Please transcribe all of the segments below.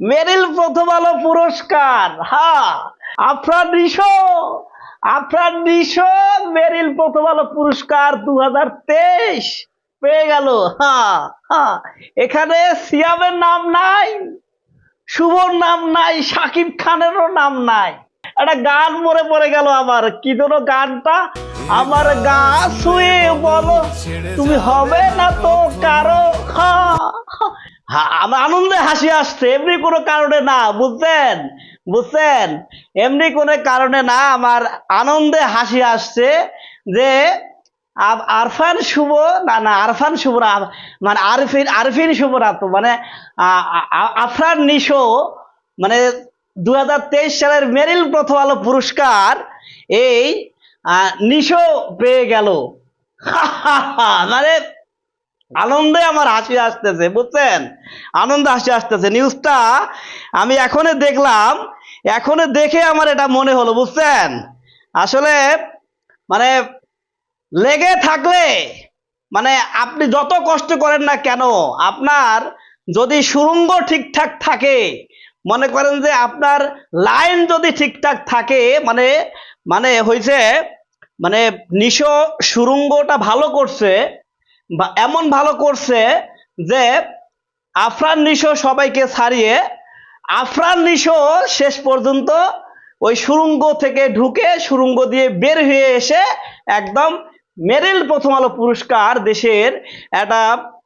মেরিল প্রথম আলো পুরস্কার, হা। আফরান নিশো আফরান নিশো মেরিল প্রথম আলো পুরস্কার দু হাজার তেইশ। পেয়ে গেল, হা হা। এখানে সিয়ামের নাম নাই, শুভর নাম নাই সাকিব খানেরও নাম নাই। একটা গান মরে পড়ে গেল আমার, কি যেন গানটা? আমার গা শুয়ে বলো, তুমি হবে না তো কারও। হা- আনন্দে হাসি আসছে। এমনি কোনো কারণে না, বুঝছেন? বুঝছেন? এমনি কোনো কারণে না, আমার আনন্দে হাসি আসছে যে আরফান শুভ, না না, আরফান শুভ না মানে আরফিন আরফিন শুভ না তো মানে আফরান নিশো মানে দু হাজার তেইশ সালের মেরিল প্রথম আলো পুরস্কার এই নিশো পেয়ে গেল। মানে আনন্দে আমার হাসি আসতেছে, বুঝছেন? আনন্দে হাসি আসতেছে। নিউজটা আমি এখনই দেখলাম, এখনই দেখে আমার এটা মনে হলো, বুঝছেন? আসলে মানে লেগে থাকলে মানে আপনি যত কষ্ট করেন না কেন, আপনার যদি সুরঙ্গ ঠিকঠাক থাকে, মনে করেন যে আপনার লাইন যদি ঠিকঠাক থাকে মানে মানে হয়েছে মানে নিশো সুরঙ্গটা ভালো করছে বা এমন ভালো করছে যে আফরান নিশো সবাইকে ছাড়িয়ে আফরান নিশো শেষ পর্যন্ত ওই সুরঙ্গ থেকে ঢুকে সুরঙ্গ দিয়ে বের হয়ে এসে একদম মেরিল প্রথম আলো পুরস্কার দেশের একটা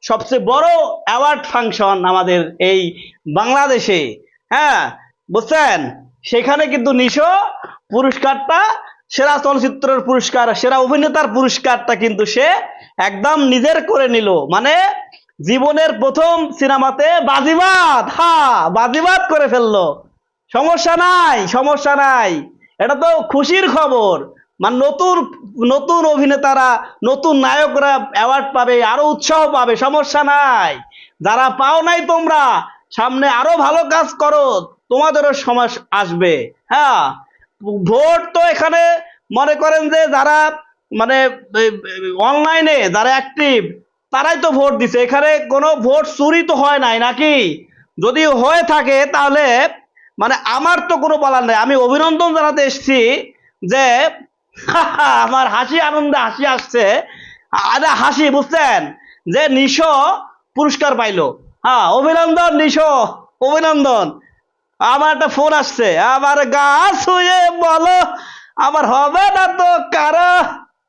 সবচেয়ে বড় অ্যাওয়ার্ড ফাংশন আমাদের এই বাংলাদেশে। হ্যাঁ বুঝছেন? সেখানে কিন্তু নিশো পুরস্কারটা, সেরা চলচ্চিত্রের পুরস্কার, সেরা অভিনেতার পুরস্কারটা কিন্তু সে একদম নিজের করে নিল। মানে জীবনের প্রথম সিনেমাতে বাজিবাদ হা বাজিবাদ করে ফেলল। সমস্যা নাই সমস্যা নাই। এটা তো খুশির খবর। মানে নতুন নতুন অভিনেতারা, নতুন নায়করা অ্যাওয়ার্ড পাবে, আরও উৎসাহ পাবে, সমস্যা নাই। যারা পাও নাই তোমরা, সামনে আরও ভালো কাজ করো, তোমাদেরও সময় আসবে। হ্যাঁ ভোট তো এখানে মনে করেন যে যারা মানে অনলাইনে যারা অ্যাক্টিভ তারাই তো ভোট দিছে। এখানে কোনো ভোট চুরি তো হয় নাই নাকি? যদি হয়ে থাকে তাহলে মানে আমার তো কোনো বলার নাই। আমি অভিনন্দন জানাতে এসেছি যে আমার হাসি আনন্দে হাসি আসছে। আরে হাসি, বুঝছেন? যে নিশো পুরস্কার পাইলো। হ্যাঁ অভিনন্দন নিশো, অভিনন্দন। আমার একটা ফোন আসছে। আমার গা ছুঁয়ে বলো, আমার হবে না তো কারও?